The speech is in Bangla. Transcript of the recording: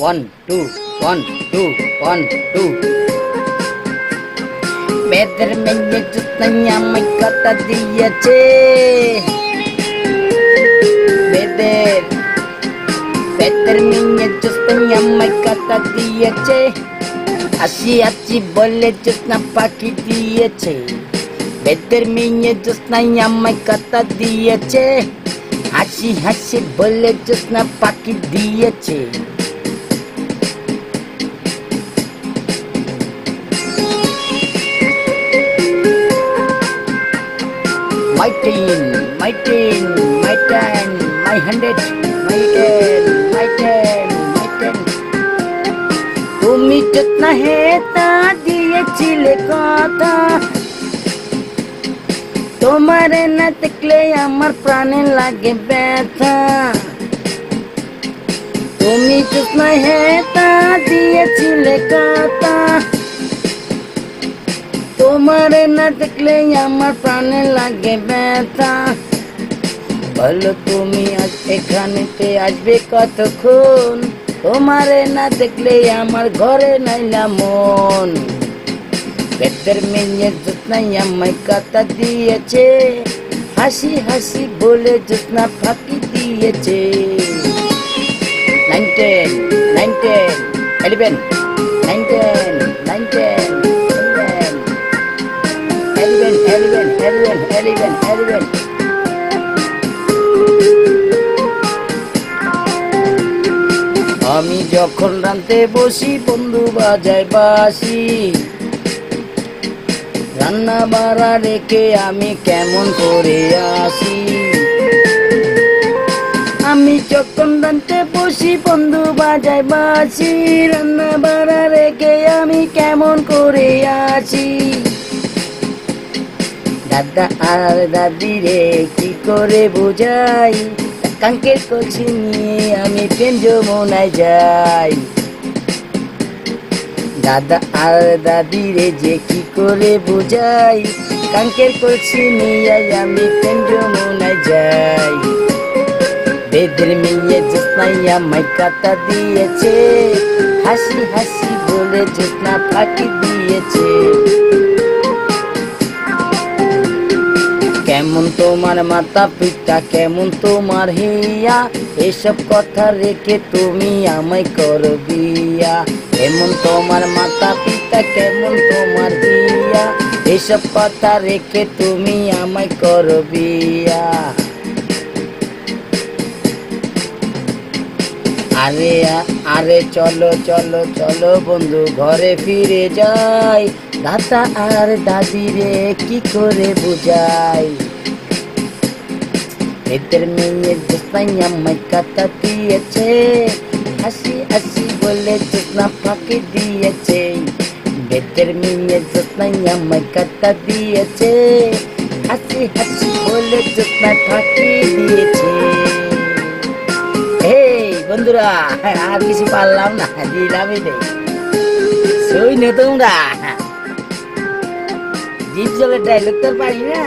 One two one two one two বেদের মেয়ে জুতাই আমায় কথা দিয়েছে বেদের বেদের মেয়ে জুতাই আমায় কথা দিয়েছে আসি আছি বলে জুতনা পাখি দিয়েছে বেদের মেয়ে জুতনাই আমায় কথা দিয়েছে হাসি হাসি বলে জুতনা পাখি দিয়েছে My ten, my ten, my ten, my hundred, my ten, my ten, my ten. তুমি যত্না হেতা দিয়েছিলে কথা তোমার না দেখলে আমার প্রাণে লাগে ব্যথা তুমি যত্না হেতা দিয়েছিলে না দেখলে আমার প্রাণে লাগে ব্যথা। বলো তুমি আজ এখানেতে আসবে কতক্ষণ? তোমারে না দেখলে আমার ঘরে নাইলা মন। পেটের মেয়ে যত্নাই আমায় কথা দিয়েছে। হাসি হাসি বলে যত্না ফাঁকি দিয়েছে। Nine ten nine ten eleven nine ten nine ten eleven eleven eleven eleven eleven আমি যখন রানতে বসি, বন্ধু বাজায় বাসি। রান্না বাড়া রেখে আমি কেমন করে আসি? আমি যখন রানতে বসি, বন্ধু বাজায় বাসি। রান্না বাড়া রেখে আমি কেমন করে আসি? দাদা আর দাদি রে কি করে বোঝাই? কাঙ্কের কচি নিয়ে আমি প্রেম যমুনায় যাই। দাদা আর দাদি রে যে কি করে বোঝাই? কাঙ্কের কচি নিয়ে আমি প্রেম যমুনায় যাই। বেদের মেয়ে জোৎস্নাই আমায় কাটা দিয়েছে। হাসি হাসি বলে জোৎস্না ফাঁকি দিয়েছে। কেমন তোমার মাতা পিতা, কেমন তোমার হিয়া? এসব কথা রেখে তুমি আমায় করো বিয়া কেমন তোমার মাতা পিতা, কেমন তোমার হিয়া? এসব কথা রেখে তুমি আমায় করো বিয়া আরে আরে, চলো চলো চলো বন্ধু, ঘরে ফিরে যাই। দাদা আর দাদি রে, কি করে এদের মেয়ে জোৎস্নাই আমায় কাটা দিয়েছে হাসি হাসি বলে জোৎস্না ফাঁকি দিয়েছে বেদের মেয়ে জোৎস্নাই আমায় কাটা দিয়েছে হাসি হাসি বলে জোৎস্না ফাঁকি দিয়েছে এই বন্ধুরা, আর কিছু পারলাম না দিলামই নেই সই নে তোমরা। জীব জলের ডাইলগ তো পারি না।